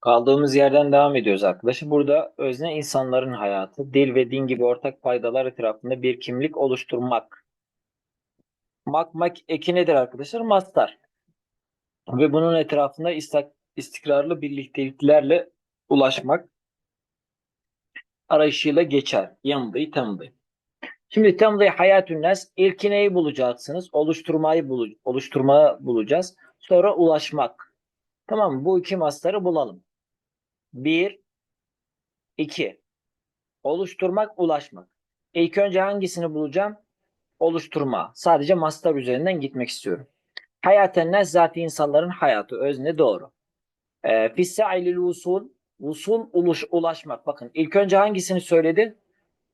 Kaldığımız yerden devam ediyoruz arkadaşlar. Burada özne insanların hayatı, dil ve din gibi ortak faydalar etrafında bir kimlik oluşturmak. Mak mak eki nedir arkadaşlar? Mastar. Ve bunun etrafında istikrarlı birlikteliklerle ulaşmak arayışıyla geçer. Yamdı, temdi. Şimdi temdi hayatün nas ilki neyi bulacaksınız? Oluşturmayı bulu oluşturma bulacağız. Sonra ulaşmak. Tamam? Bu iki mastarı bulalım. Bir, iki. Oluşturmak, ulaşmak. İlk önce hangisini bulacağım? Oluşturma. Sadece mastar üzerinden gitmek istiyorum. Hayaten nas zati insanların hayatı. Özne doğru. Ee, Fissa'ilil usul. Usul uluş, ulaşmak. Bakın ilk önce hangisini söyledi?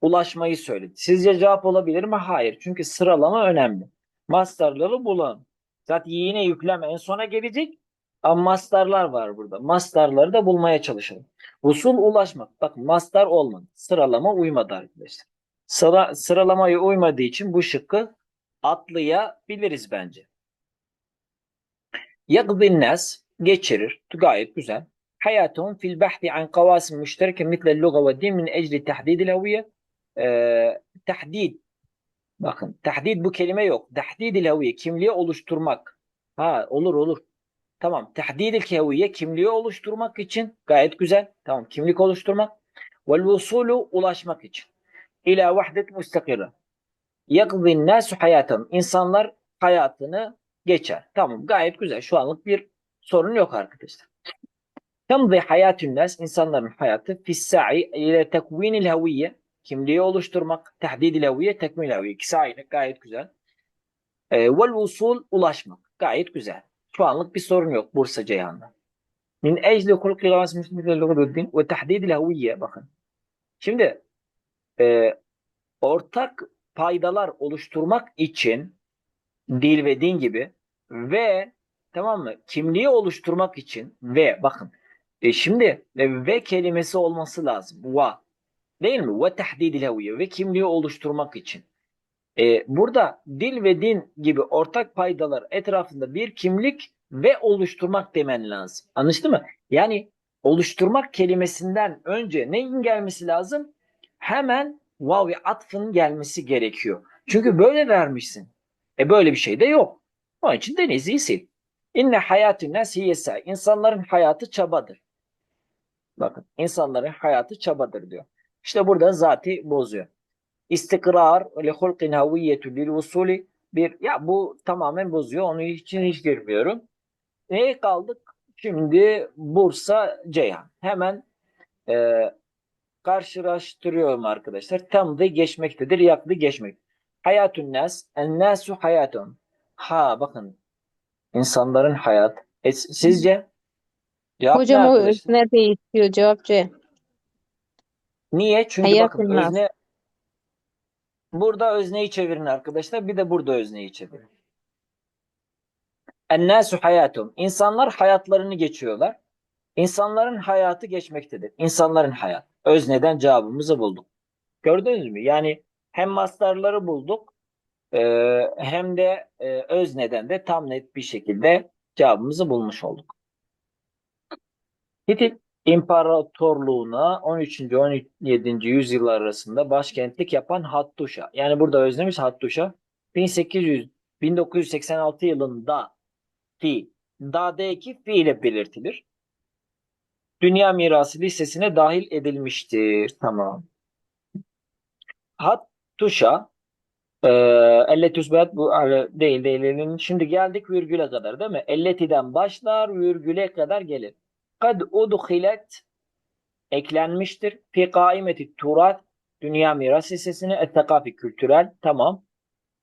Ulaşmayı söyledi. Sizce cevap olabilir mi? Hayır. Çünkü sıralama önemli. Mastarları bulalım. Zaten yine yükleme en sona gelecek. Ama mastarlar var burada. Mastarları da bulmaya çalışalım. Usul ulaşmak. Bak mastar olmadı. Sıralama uymadı arkadaşlar. Sıra, sıralamaya uymadığı için bu şıkkı atlayabiliriz bence. Yakdin nas geçirir. Gayet güzel. Hayatun fil bahthi an kavasim müştereke mitle luga ve din min ecli tahdidil haviye. Ee. Bakın tahdid bu kelime yok. Tahdidil haviye kimliği oluşturmak. Ha olur olur. Tamam. Tahdid haviye kimliği oluşturmak için gayet güzel. Tamam. Kimlik oluşturmak. Vel vusulu ulaşmak için. İla vahdet müstakirre. Yakzin nasu hayatım. İnsanlar hayatını geçer. Tamam. Gayet güzel. Şu anlık bir sorun yok arkadaşlar. Temzi hayatün nas insanların hayatı fissa'i ile tekvinil haviye kimliği oluşturmak, tahdid ilaviye, tekmil ilaviye. İkisi aynı. Gayet güzel. E, vel usul ulaşmak. Gayet güzel. Şu anlık bir sorun yok Bursa Ceyhan'da. Min ecli hulki gavas müslimil lugududdin ve tahdid ilaviye. Bakın. Şimdi e, ortak paydalar oluşturmak için dil ve din gibi ve tamam mı? Kimliği oluşturmak için ve bakın e, şimdi e, ve kelimesi olması lazım. Va. Değil mi? Ve tahdidil haviye ve kimliği oluşturmak için. Ee, burada dil ve din gibi ortak paydalar etrafında bir kimlik ve oluşturmak demen lazım. Anlaştı mı? Yani oluşturmak kelimesinden önce neyin gelmesi lazım? Hemen vav ve atfın gelmesi gerekiyor. Çünkü böyle vermişsin. E böyle bir şey de yok. Onun için denizi sil. İnne hayatü nas hiyesa. İnsanların hayatı çabadır. Bakın insanların hayatı çabadır diyor. İşte burada zati bozuyor. İstikrar li hulkin haviyetü lil usulü bir ya bu tamamen bozuyor. Onun için hiç girmiyorum. Neye kaldık? Şimdi Bursa Ceyhan. Hemen e, karşılaştırıyorum arkadaşlar. Tam da geçmektedir. Yaklı geçmek. Hayatun nas. En nasu hayatun. Ha bakın. insanların hayat. E, sizce? Cevap Hocam ne o özne değişiyor cevap C. Niye? Çünkü Hayatın bakın nas. özne burada özneyi çevirin arkadaşlar. Bir de burada özneyi çevirin. Ennâsu hayatum. İnsanlar hayatlarını geçiyorlar. İnsanların hayatı geçmektedir. İnsanların hayat. Özneden cevabımızı bulduk. Gördünüz mü? Yani hem mastarları bulduk e, hem de e, özneden de tam net bir şekilde cevabımızı bulmuş olduk. Hitit İmparatorluğuna 13. 17. yüzyıllar arasında başkentlik yapan Hattuşa. Yani burada özlemiş Hattuşa 1800 1986 yılında fi da'daki fi ile belirtilir. Dünya Mirası listesine dahil edilmiştir. Tamam. Hattuşa e, elletüs bu e, değil değil. Şimdi geldik virgüle kadar değil mi? Elleti'den başlar virgüle kadar gelir. Kad udhilet eklenmiştir. Fi kaimeti turat Dünya Miras Listesi'ne ettekafi kültürel tamam.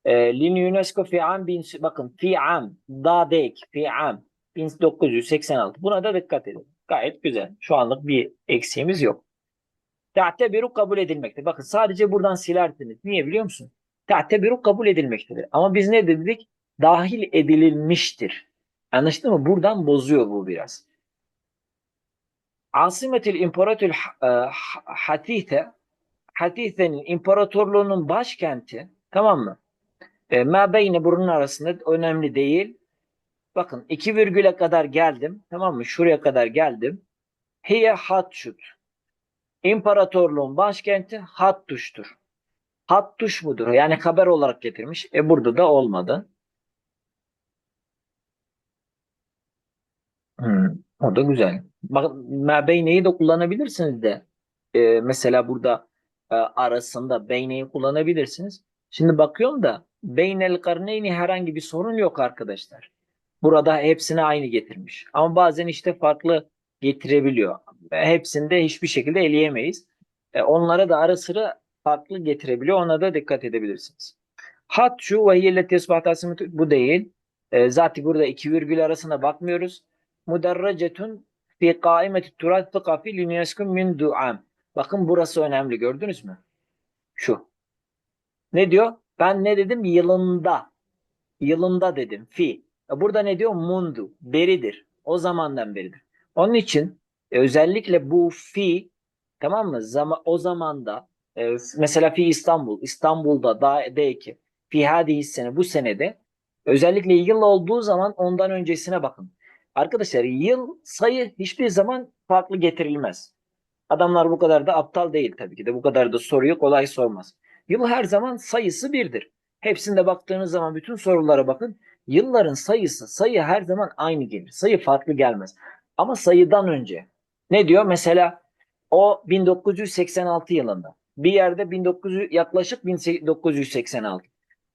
E, Lin UNESCO fi am bin, bakın fi am dadek fi am 1986. Buna da dikkat edin. Gayet güzel. Şu anlık bir eksiğimiz yok. Te'tebiru kabul edilmektedir. Bakın sadece buradan silersiniz. Niye biliyor musun? Te'tebiru kabul edilmektedir. Ama biz ne dedik? Dahil edilmiştir. Anlaştın mı? Buradan bozuyor bu biraz. Asimetil İmparator Hatite Hatise'nin imparatorluğunun başkenti tamam mı? E, Ma beyne burun arasında önemli değil. Bakın iki virgüle kadar geldim. Tamam mı? Şuraya kadar geldim. Hiye Hatşut. İmparatorluğun başkenti Hattuş'tur. Hattuş mudur? Yani haber olarak getirmiş. E burada da olmadı. Hmm, o da güzel. Bak, mebeyneyi de kullanabilirsiniz de. Ee, mesela burada e, arasında beyneyi kullanabilirsiniz. Şimdi bakıyorum da beynel karneyni herhangi bir sorun yok arkadaşlar. Burada hepsini aynı getirmiş. Ama bazen işte farklı getirebiliyor. Hepsinde hiçbir şekilde eleyemeyiz. E, onlara da ara sıra farklı getirebiliyor. Ona da dikkat edebilirsiniz. Hat şu ve hiyelleti isbaht bu değil. E, zaten burada iki virgül arasına bakmıyoruz. Muderrecetun fi kaimeti turat tıkafi linyeskun min du'am. Bakın burası önemli gördünüz mü? Şu. Ne diyor? Ben ne dedim? Yılında. Yılında dedim. Fi. E, Burada ne diyor? Mundu. Beridir. O zamandan beridir. Onun için e, özellikle bu fi tamam mı? Zama, o zamanda e, mesela fi İstanbul. İstanbul'da da de ki fi hadihi sene bu senede özellikle yıl olduğu zaman ondan öncesine bakın. Arkadaşlar yıl sayı hiçbir zaman farklı getirilmez. Adamlar bu kadar da aptal değil tabii ki de bu kadar da soruyu kolay sormaz. Yıl her zaman sayısı birdir. Hepsinde baktığınız zaman bütün sorulara bakın. Yılların sayısı, sayı her zaman aynı gelir. Sayı farklı gelmez. Ama sayıdan önce ne diyor? Mesela o 1986 yılında. Bir yerde 1900 yaklaşık 1986.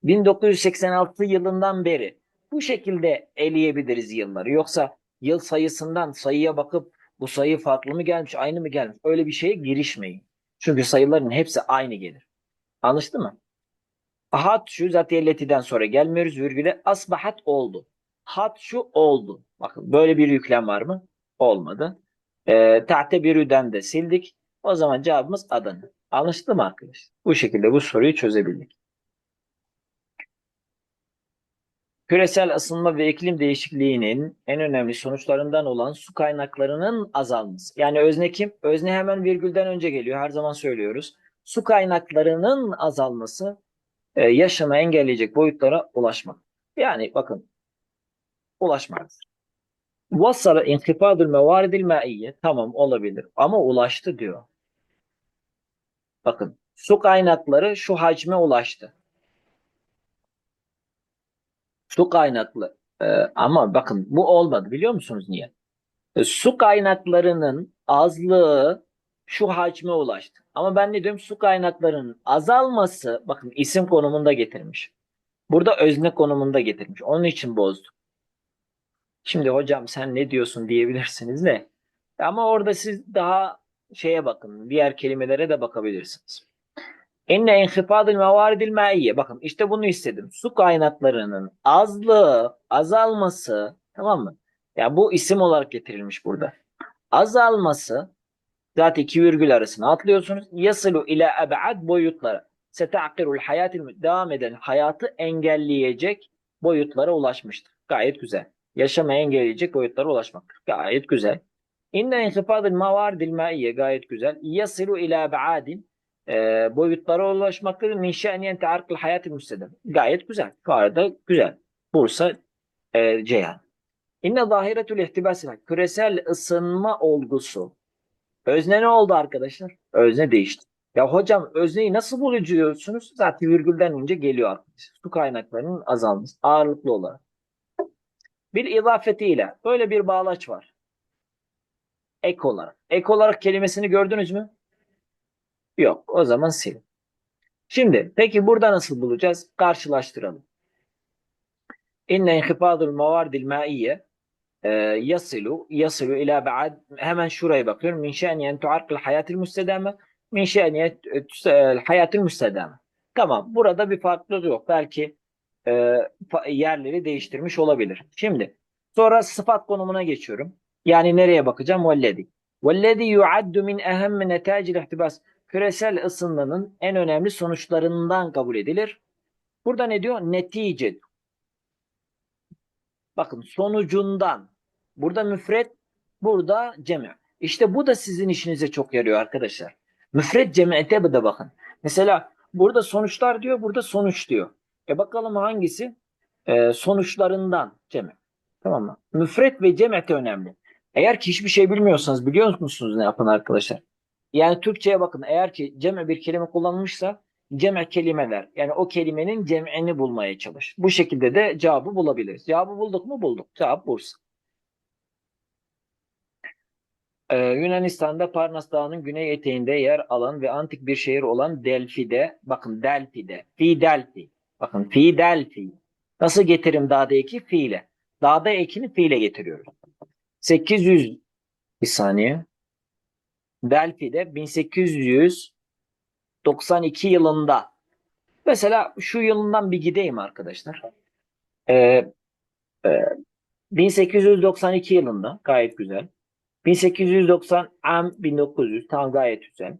1986 yılından beri bu şekilde eleyebiliriz yılları. Yoksa yıl sayısından sayıya bakıp bu sayı farklı mı gelmiş, aynı mı gelmiş? Öyle bir şeye girişmeyin. Çünkü sayıların hepsi aynı gelir. Anlaştı mı? Hat şu zatiyelleti'den sonra gelmiyoruz virgüle. Asbahat oldu. Hat şu oldu. Bakın böyle bir yüklem var mı? Olmadı. E, tahte birüden de sildik. O zaman cevabımız Adana. Anlaşıldı mı arkadaşlar? Bu şekilde bu soruyu çözebildik. Küresel ısınma ve iklim değişikliğinin en önemli sonuçlarından olan su kaynaklarının azalması. Yani özne kim? Özne hemen virgülden önce geliyor. Her zaman söylüyoruz. Su kaynaklarının azalması e, yaşamı engelleyecek boyutlara ulaşmak. Yani bakın ulaşmaktır. Vasala inkifadul mevaridil maiye tamam olabilir ama ulaştı diyor. Bakın su kaynakları şu hacme ulaştı. Su kaynaklı e, ama bakın bu olmadı biliyor musunuz niye? E, su kaynaklarının azlığı şu hacme ulaştı. Ama ben ne diyorum? Su kaynaklarının azalması bakın isim konumunda getirmiş. Burada özne konumunda getirmiş. Onun için bozdu. Şimdi hocam sen ne diyorsun diyebilirsiniz de. Ama orada siz daha şeye bakın. Diğer kelimelere de bakabilirsiniz. İnne inhifadil mevaridil maiye. Bakın işte bunu istedim. Su kaynaklarının azlığı, azalması tamam mı? Ya bu isim olarak getirilmiş burada. Azalması zaten iki virgül arasına atlıyorsunuz. Yasılu ile eb'ad boyutlara. Seta'kirul hayatil devam eden hayatı engelleyecek boyutlara ulaşmıştır. Gayet güzel. Yaşamı engelleyecek boyutlara ulaşmaktır. Gayet güzel. İnne inhifadil mevaridil maiye gayet güzel. Yasılu ile eb'adin e, boyutlara ulaşmaktadır. Min şe'niyen te'arkıl hayatı müstedem. Gayet güzel. Bu arada güzel. Bursa e, Ceyhan. İnne zahiretül ihtibas küresel ısınma olgusu. Özne ne oldu arkadaşlar? Özne değişti. Ya hocam özneyi nasıl buluyorsunuz? Zaten virgülden önce geliyor arkadaşlar. Su kaynaklarının azalması ağırlıklı olarak. Bir izafetiyle böyle bir bağlaç var. Ek olarak. Ek olarak kelimesini gördünüz mü? Yok. O zaman sil. Şimdi peki burada nasıl bulacağız? Karşılaştıralım. İnne inhifadul mevardil maiye e, yasilu yasilu ila ba'd hemen şuraya bakıyorum. Min şe'niyen tuarkil hayatil müstedame min şe'niyen hayatil müstedame. Tamam. Burada bir farklılık yok. Belki e, yerleri değiştirmiş olabilir. Şimdi sonra sıfat konumuna geçiyorum. Yani nereye bakacağım? Velledi. Velledi yuaddu min ehemmi netacil ihtibas küresel ısınmanın en önemli sonuçlarından kabul edilir. Burada ne diyor? Netice. Bakın sonucundan. Burada müfret, burada cemi. İşte bu da sizin işinize çok yarıyor arkadaşlar. Müfret cemiyete de bakın. Mesela burada sonuçlar diyor, burada sonuç diyor. E bakalım hangisi? Ee, sonuçlarından cemi. Tamam mı? Müfret ve cem'te önemli. Eğer ki hiçbir şey bilmiyorsanız biliyor musunuz ne yapın arkadaşlar? Yani Türkçe'ye bakın. Eğer ki cem'e bir kelime kullanılmışsa cem'e kelimeler. Yani o kelimenin cem'ini bulmaya çalış. Bu şekilde de cevabı bulabiliriz. Cevabı bulduk mu? Bulduk. Cevap Bursa. Ee, Yunanistan'da Parnas Dağı'nın güney eteğinde yer alan ve antik bir şehir olan Delfi'de, bakın Delfi'de, Fi Delfi, bakın Fi Delfi. Nasıl getirim dağda eki? Fiile. Dağda ekini fiile getiriyoruz. 800 bir saniye. Delfi'de 1892 yılında. Mesela şu yılından bir gideyim arkadaşlar. Ee, e, 1892 yılında gayet güzel. 1890 am 1900 tam gayet güzel.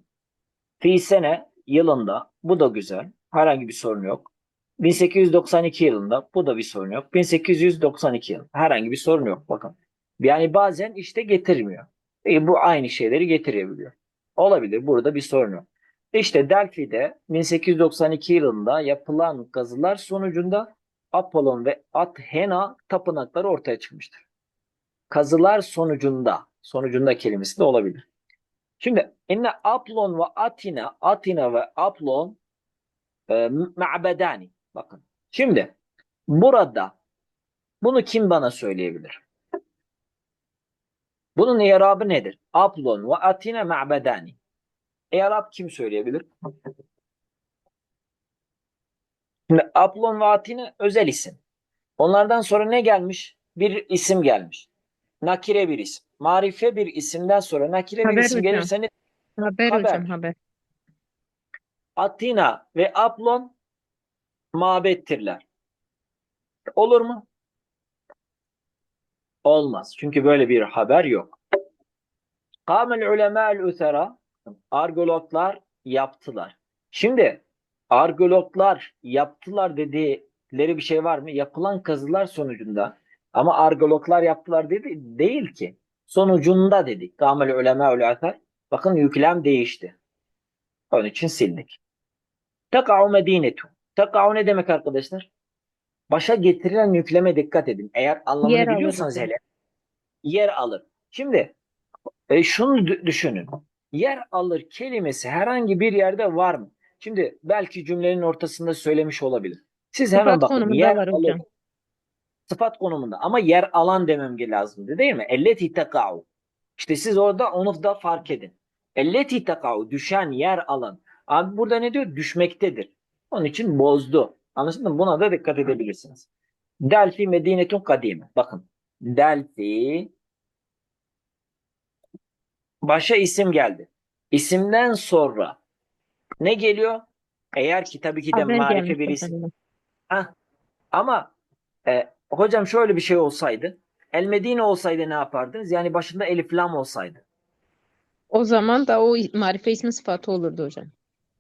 Fi sene yılında bu da güzel. Herhangi bir sorun yok. 1892 yılında bu da bir sorun yok. 1892 yıl herhangi bir sorun yok. Bakın. Yani bazen işte getirmiyor. E, bu aynı şeyleri getirebiliyor. Olabilir. Burada bir sorun yok. İşte Delphi'de 1892 yılında yapılan kazılar sonucunda Apollon ve Athena tapınakları ortaya çıkmıştır. Kazılar sonucunda, sonucunda kelimesi de olabilir. Şimdi inne Apollon ve Athena, Athena ve Apollon e, ma'bedani. Bakın. Şimdi burada bunu kim bana söyleyebilir? Bunun i'rabı nedir? Apollon ve Athena ma'bedani. İ'rab kim söyleyebilir? Şimdi Apollon ve Athena özel isim. Onlardan sonra ne gelmiş? Bir isim gelmiş. Nakire bir isim. Marife bir isimden sonra nakire bir Haber isim hocam. gelirse ne? Haber Haber. hocam haber. Atina ve Aplon mabettirler. Olur mu? Olmaz. Çünkü böyle bir haber yok. Kâmel ulemâ'l üthera arkeologlar yaptılar. Şimdi arkeologlar yaptılar dedikleri bir şey var mı? Yapılan kazılar sonucunda ama arkeologlar yaptılar dedi değil ki. Sonucunda dedik. Kâmel ulemâ'l üthera bakın yüklem değişti. Onun için sildik. Teka'u medinetu. Teka'u ne demek arkadaşlar? Başa getirilen yükleme dikkat edin. Eğer anlamını Yer alır biliyorsanız hocam. hele yer alır. Şimdi e, şunu dü- düşünün. Yer alır kelimesi herhangi bir yerde var mı? Şimdi belki cümlenin ortasında söylemiş olabilir. Siz hemen Sıfat bakın. konumunda Yer var alır. hocam. Sıfat konumunda ama yer alan demem lazımdı değil mi? Elleti teka'u. İşte siz orada onu da fark edin. Elleti teka'u düşen yer alan. Abi burada ne diyor? Düşmektedir. Onun için bozdu. Anlaşıldı mı? Buna da dikkat edebilirsiniz. Delfi medinetun kadime. Bakın. Delfi başa isim geldi. İsimden sonra ne geliyor? Eğer ki tabii ki de Haber marife bir isim. Hah. Ama e, hocam şöyle bir şey olsaydı. El Medine olsaydı ne yapardınız? Yani başında elif lam olsaydı. O zaman da o marife ismi sıfatı olurdu hocam.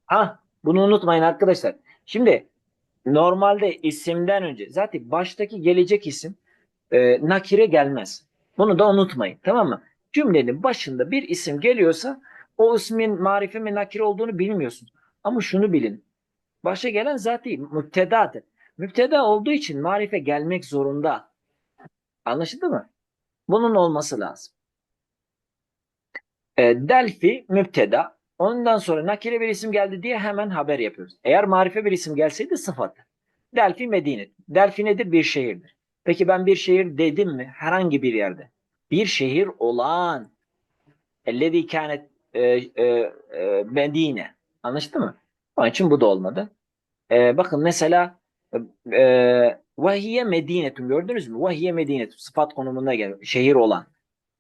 Ha, bunu unutmayın arkadaşlar. Şimdi normalde isimden önce zaten baştaki gelecek isim e, nakire gelmez. Bunu da unutmayın. Tamam mı? Cümlenin başında bir isim geliyorsa o ismin marife mi nakire olduğunu bilmiyorsunuz. Ama şunu bilin. Başa gelen zaten müptedadır. Müpteda olduğu için marife gelmek zorunda. Anlaşıldı mı? Bunun olması lazım. E, Delphi müpteda. Ondan sonra nakire bir isim geldi diye hemen haber yapıyoruz. Eğer marife bir isim gelseydi sıfat. Delphi Medine. Delphi nedir? Bir şehirdir. Peki ben bir şehir dedim mi? Herhangi bir yerde. Bir şehir olan. Ellezî kânet e, e, e, Medine. Anlaşıldı mı? Onun için bu da olmadı. E, bakın mesela e, vahiye medinetun gördünüz mü? Vahiye medinetun sıfat konumunda geliyor. Şehir olan.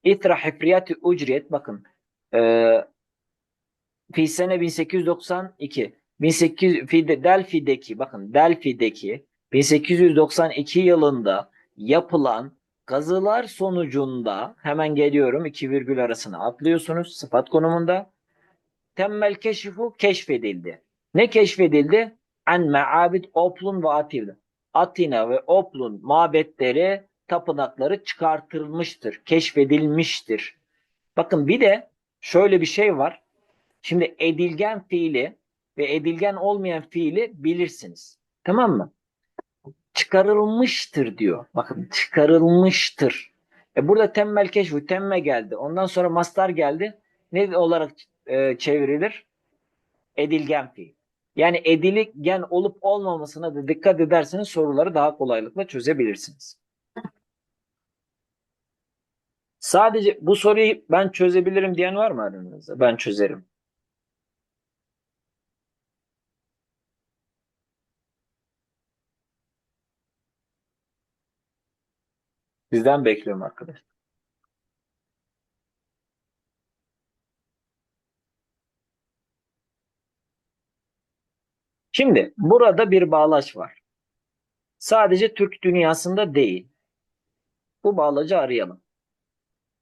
İtra hifriyati ucriyet bakın. E, fi sene 1892 1800 fi de- Delphi'deki bakın Delphi'deki 1892 yılında yapılan kazılar sonucunda hemen geliyorum iki virgül arasına atlıyorsunuz sıfat konumunda temmel keşfu keşfedildi. Ne keşfedildi? An ma'abid Oplun ve Atil. Atina ve Oplun mabetleri, tapınakları çıkartılmıştır, keşfedilmiştir. Bakın bir de şöyle bir şey var. Şimdi edilgen fiili ve edilgen olmayan fiili bilirsiniz. Tamam mı? çıkarılmıştır diyor. Bakın çıkarılmıştır. E burada temmel keşfu temme geldi. Ondan sonra mastar geldi. Ne olarak e, çevrilir? Edilgen fiil. Yani edilgen olup olmamasına da dikkat ederseniz soruları daha kolaylıkla çözebilirsiniz. Sadece bu soruyu ben çözebilirim diyen var mı aranızda? Ben çözerim. Sizden bekliyorum arkadaşlar. Şimdi burada bir bağlaç var. Sadece Türk dünyasında değil. Bu bağlacı arayalım.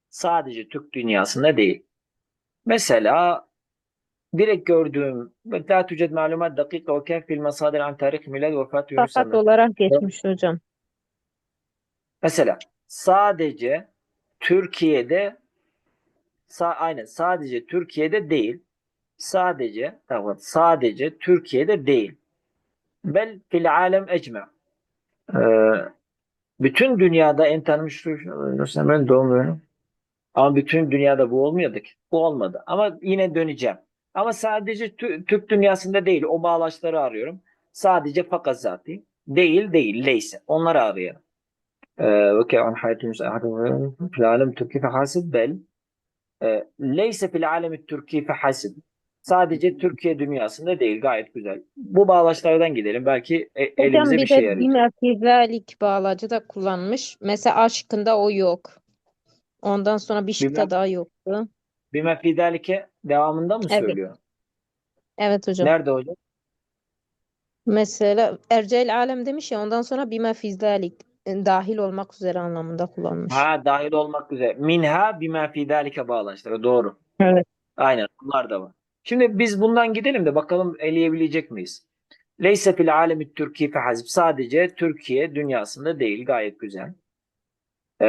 Sadece Türk dünyasında değil. Mesela direkt gördüğüm la tüced malumat dakika ve kef fil masadir an tarih milad ve vefat Fakat olarak geçmiş hocam. Mesela sadece Türkiye'de sa aynen sadece Türkiye'de değil. Sadece tamam sadece Türkiye'de değil. Bel fil alem ecme. Ee, bütün dünyada en tanınmış Emre'nin doğum günü. Ama bütün dünyada bu olmuyordu ki. Bu olmadı. Ama yine döneceğim. Ama sadece tü- Türk dünyasında değil. O bağlaçları arıyorum. Sadece fakat zati. Değil değil. Leyse. Onları arıyorum. وكي عن حياة أحد في العالم التركي فحاسب bel leyse fil alemi Türkiye fehasib. Sadece Türkiye dünyasında değil gayet güzel. Bu bağlaçlardan gidelim. Belki e- Hocam elimize bir bir şey de yarayacak. bime fi zalik bağlacı da kullanmış. Mesela A şıkkında o yok. Ondan sonra bir şıkta Bime, daha yoktu. bime fi zalike devamında mı Evet. söylüyor? Evet hocam. Nerede hocam? Mesela Ercel alem demiş ya ondan sonra bime fi zalik e, dahil olmak üzere anlamında kullanmış. Ha dahil olmak üzere. Minha bime fi zalike bağlaçları. Doğru. Evet. Aynen. Bunlar da var. Şimdi biz bundan gidelim de bakalım eleyebilecek miyiz? Leyse fil alemi Türkiye fehazib. Sadece Türkiye dünyasında değil. Gayet güzel. Ee,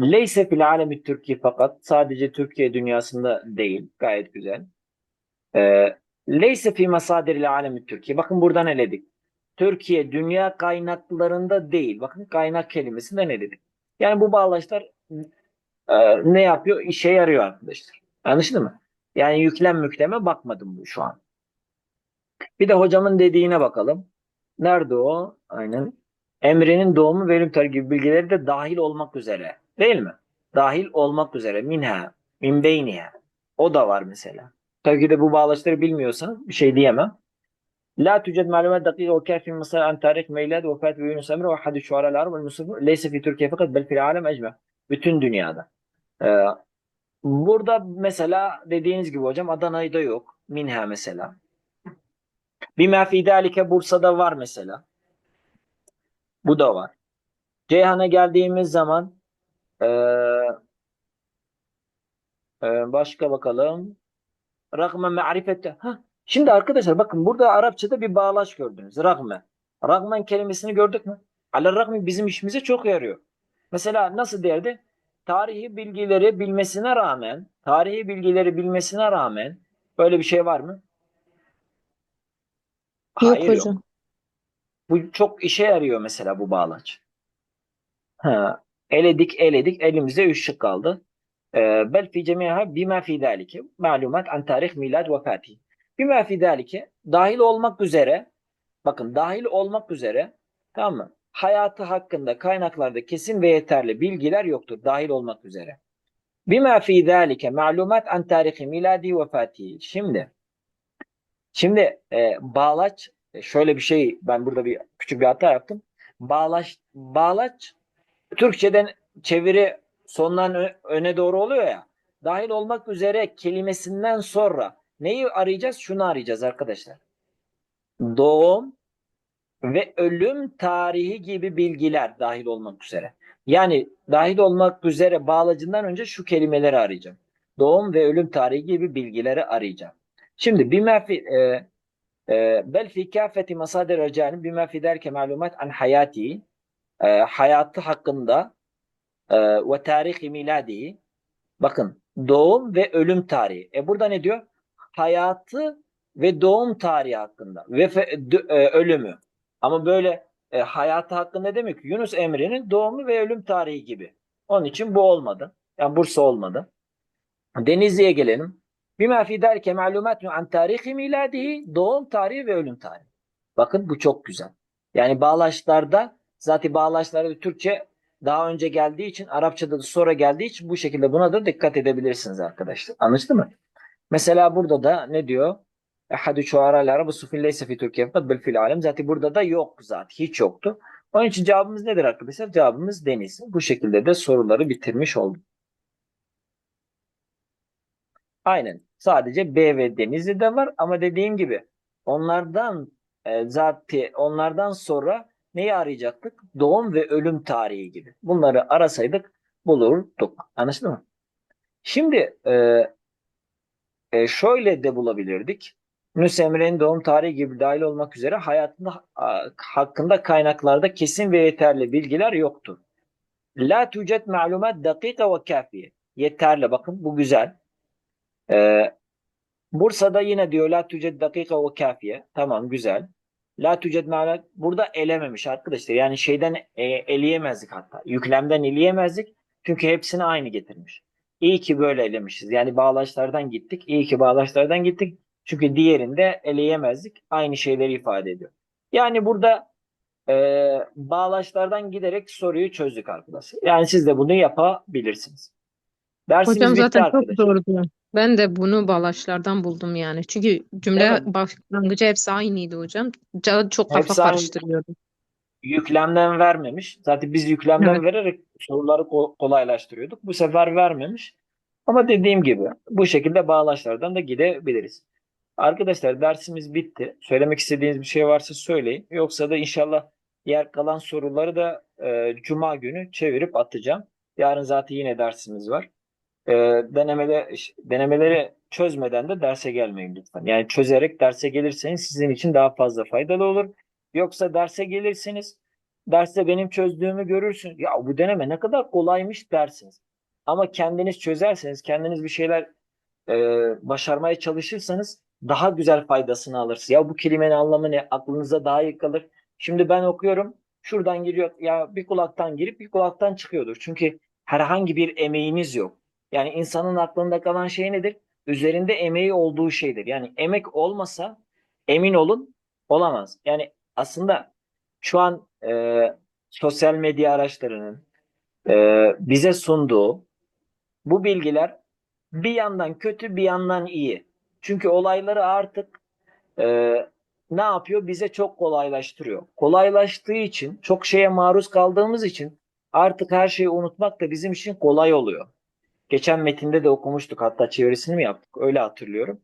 Leyse fil alemi Türkiye fakat sadece Türkiye dünyasında değil. Gayet güzel. Ee, Leyse fi masadiril alemi Türkiye. Bakın buradan eledik. Türkiye dünya kaynaklarında değil. Bakın kaynak kelimesinde ne dedik? Yani bu bağlaçlar e, ne yapıyor? İşe yarıyor arkadaşlar. Anlaşıldı mı? Yani yüklem mükleme bakmadım bu şu an. Bir de hocamın dediğine bakalım. Nerede o? Aynen. Emre'nin doğumu ve ölüm tarihi gibi bilgileri de dahil olmak üzere. Değil mi? Dahil olmak üzere. Minha, min beyniha. O da var mesela. Tabii ki de bu bağlaçları bilmiyorsanız bir şey diyemem. La tüced malumat dakika ve kâfi mesela an tarih meylad ve vefat ve Yunus Emre ve hadis şuara el-arab ve musafir leyse fi Türkiye fakat bel fil alem. Bütün dünyada. Ee, burada mesela dediğiniz gibi hocam Adana'da yok. Minha mesela. Bima fi dalike Bursa'da var mesela. Bu da var. Ceyhan'a geldiğimiz zaman eee, eee, başka bakalım. Ragme ma'rifette. Ha, şimdi arkadaşlar bakın burada Arapçada bir bağlaç gördünüz. Ragme. Ragmen kelimesini gördük mü? Ala ragmi bizim işimize çok yarıyor. Mesela nasıl derdi? Tarihi bilgileri bilmesine rağmen, tarihi bilgileri bilmesine rağmen böyle bir şey var mı? Yok Hayır yok. hocam. Bu çok işe yarıyor mesela bu bağlaç. Ha, eledik eledik elimizde üç şık kaldı. Ee, bel fi cemiha bima fi zalike malumat an tarih milad vefati. Bima fi zalike dahil olmak üzere bakın dahil olmak üzere tamam mı? Hayatı hakkında kaynaklarda kesin ve yeterli bilgiler yoktur dahil olmak üzere. Bima fi zalike malumat an tarihi miladi vefati. Şimdi Şimdi e, bağlaç e, şöyle bir şey ben burada bir küçük bir hata yaptım. Bağlaç bağlaç Türkçeden çeviri sondan öne doğru oluyor ya. Dahil olmak üzere kelimesinden sonra neyi arayacağız? Şunu arayacağız arkadaşlar. Doğum ve ölüm tarihi gibi bilgiler dahil olmak üzere. Yani dahil olmak üzere bağlacından önce şu kelimeleri arayacağım. Doğum ve ölüm tarihi gibi bilgileri arayacağım. Şimdi bima fi e, e, bel fi kâfeti masadir ricalin bima fi derke malumat an hayati e, hayatı hakkında e, ve tarihi miladi bakın doğum ve ölüm tarihi. E burada ne diyor? Hayatı ve doğum tarihi hakkında ve e, ölümü. Ama böyle e, hayatı hakkında demek ki Yunus Emre'nin doğumu ve ölüm tarihi gibi. Onun için bu olmadı. Yani Bursa olmadı. Denizli'ye gelelim. Bima fi derke malumat an tarihi miladihi doğum tarihi ve ölüm tarihi. Bakın bu çok güzel. Yani bağlaçlarda zaten bağlaçlarda Türkçe daha önce geldiği için Arapçada da sonra geldiği için bu şekilde buna da dikkat edebilirsiniz arkadaşlar. Anlaşıldı mı? Mesela burada da ne diyor? Ehadü şuara'l arabu sufin leyse fi Türkiye fakat bel fil alem. Zaten burada da yok zaten. Hiç yoktu. Onun için cevabımız nedir arkadaşlar? Cevabımız deniz. Bu şekilde de soruları bitirmiş olduk. Aynen. Sadece B ve Denizli'de var ama dediğim gibi onlardan e, zaten onlardan sonra neyi arayacaktık? Doğum ve ölüm tarihi gibi. Bunları arasaydık bulurduk. Anlaşıldı mı? Şimdi e, e, şöyle de bulabilirdik. Yunus Emre'nin doğum tarihi gibi dahil olmak üzere hayatında hakkında kaynaklarda kesin ve yeterli bilgiler yoktu. La tucet malumat dakika ve kafiye. Yeterli. Bakın bu güzel. Ee, Bursa'da yine diyor la tuced dakika ve kafiye. Tamam güzel. La tuced malumat. Burada elememiş arkadaşlar. Yani şeyden e, eleyemezdik hatta. Yüklemden eleyemezdik. Çünkü hepsini aynı getirmiş. İyi ki böyle elemişiz. Yani bağlaçlardan gittik. İyi ki bağlaçlardan gittik. Çünkü diğerinde eleyemezdik. Aynı şeyleri ifade ediyor. Yani burada e, bağlaçlardan giderek soruyu çözdük arkadaşlar. Yani siz de bunu yapabilirsiniz. Dersimiz Hocam bitti zaten çok arkadaşlar. zordu. Ben de bunu bağlaçlardan buldum yani. Çünkü cümle Evet. başlangıcı hepsi aynıydı hocam. Ca- Çok kafa Hepsi aynı. karıştırıyordu. Yüklemden vermemiş. Zaten biz yüklemden Evet. vererek soruları ko- kolaylaştırıyorduk. Bu sefer vermemiş. Ama dediğim gibi bu şekilde bağlaçlardan da gidebiliriz. Arkadaşlar dersimiz bitti. Söylemek istediğiniz bir şey varsa söyleyin. Yoksa da inşallah diğer kalan soruları da e, Cuma günü çevirip atacağım. Yarın zaten yine dersimiz var. E, denemede, denemeleri çözmeden de derse gelmeyin lütfen. Yani çözerek derse gelirseniz sizin için daha fazla faydalı olur. Yoksa derse gelirsiniz, derste benim çözdüğümü görürsünüz. Ya bu deneme ne kadar kolaymış dersiniz. Ama kendiniz çözerseniz, kendiniz bir şeyler e, başarmaya çalışırsanız daha güzel faydasını alırsınız. Ya bu kelimenin anlamı ne? Aklınıza daha iyi kalır. Şimdi ben okuyorum. Şuradan giriyor. Ya bir kulaktan girip bir kulaktan çıkıyordur. Çünkü herhangi bir emeğiniz yok. Yani insanın aklında kalan şey nedir? Üzerinde emeği olduğu şeydir. Yani emek olmasa emin olun olamaz. Yani aslında şu an e, sosyal medya araçlarının e, bize sunduğu bu bilgiler bir yandan kötü bir yandan iyi. Çünkü olayları artık e, ne yapıyor? Bize çok kolaylaştırıyor. Kolaylaştığı için, çok şeye maruz kaldığımız için artık her şeyi unutmak da bizim için kolay oluyor. Geçen metinde de okumuştuk hatta çevirisini mi yaptık? Öyle hatırlıyorum.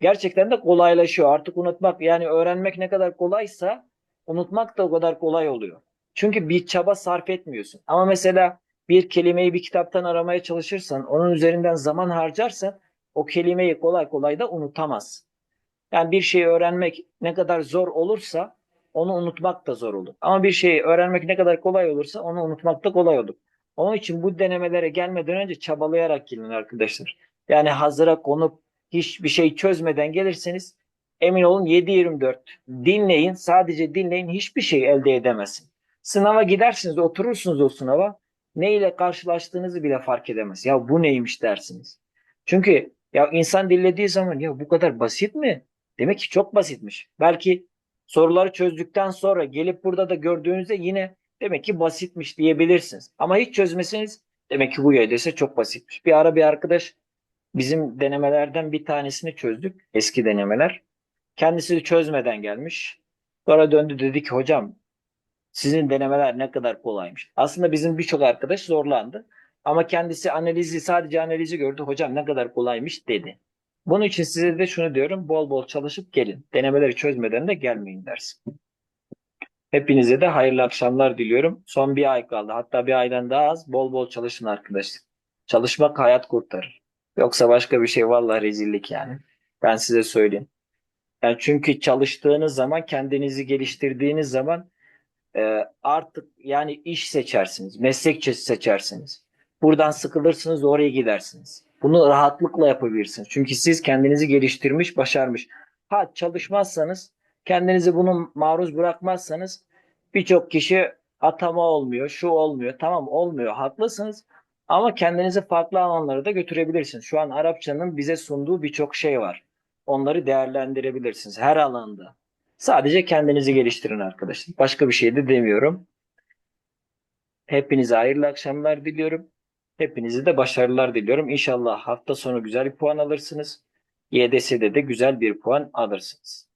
Gerçekten de kolaylaşıyor. Artık unutmak yani öğrenmek ne kadar kolaysa unutmak da o kadar kolay oluyor. Çünkü bir çaba sarf etmiyorsun. Ama mesela bir kelimeyi bir kitaptan aramaya çalışırsan, onun üzerinden zaman harcarsan o kelimeyi kolay kolay da unutamazsın. Yani bir şeyi öğrenmek ne kadar zor olursa onu unutmak da zor olur. Ama bir şeyi öğrenmek ne kadar kolay olursa onu unutmak da kolay olur. Onun için bu denemelere gelmeden önce çabalayarak gelin arkadaşlar. Yani hazıra konup hiçbir şey çözmeden gelirseniz emin olun 7-24 dinleyin sadece dinleyin hiçbir şey elde edemezsin. Sınava gidersiniz oturursunuz o sınava ne ile karşılaştığınızı bile fark edemez. Ya bu neymiş dersiniz. Çünkü ya insan dinlediği zaman ya bu kadar basit mi? Demek ki çok basitmiş. Belki soruları çözdükten sonra gelip burada da gördüğünüzde yine demek ki basitmiş diyebilirsiniz. Ama hiç çözmeseniz demek ki bu YDS çok basitmiş. Bir ara bir arkadaş bizim denemelerden bir tanesini çözdük. Eski denemeler. Kendisi de çözmeden gelmiş. Sonra döndü dedi ki hocam sizin denemeler ne kadar kolaymış. Aslında bizim birçok arkadaş zorlandı. Ama kendisi analizi sadece analizi gördü. Hocam ne kadar kolaymış dedi. Bunun için size de şunu diyorum. Bol bol çalışıp gelin. Denemeleri çözmeden de gelmeyin dersin. Hepinize de hayırlı akşamlar diliyorum. Son bir ay kaldı. Hatta bir aydan daha az. Bol bol çalışın arkadaşlar. Çalışmak hayat kurtarır. Yoksa başka bir şey vallahi rezillik yani. Ben size söyleyeyim. Yani çünkü çalıştığınız zaman, kendinizi geliştirdiğiniz zaman e, artık yani iş seçersiniz, meslek seçersiniz. Buradan sıkılırsınız, oraya gidersiniz. Bunu rahatlıkla yapabilirsiniz. Çünkü siz kendinizi geliştirmiş, başarmış. Ha çalışmazsanız, kendinizi bunu maruz bırakmazsanız birçok kişi atama olmuyor, şu olmuyor. Tamam olmuyor, haklısınız. Ama kendinizi farklı alanlara da götürebilirsiniz. Şu an Arapçanın bize sunduğu birçok şey var. Onları değerlendirebilirsiniz her alanda. Sadece kendinizi geliştirin arkadaşlar. Başka bir şey de demiyorum. Hepinize hayırlı akşamlar diliyorum. Hepinize de başarılar diliyorum. İnşallah hafta sonu güzel bir puan alırsınız. YDS'de de güzel bir puan alırsınız.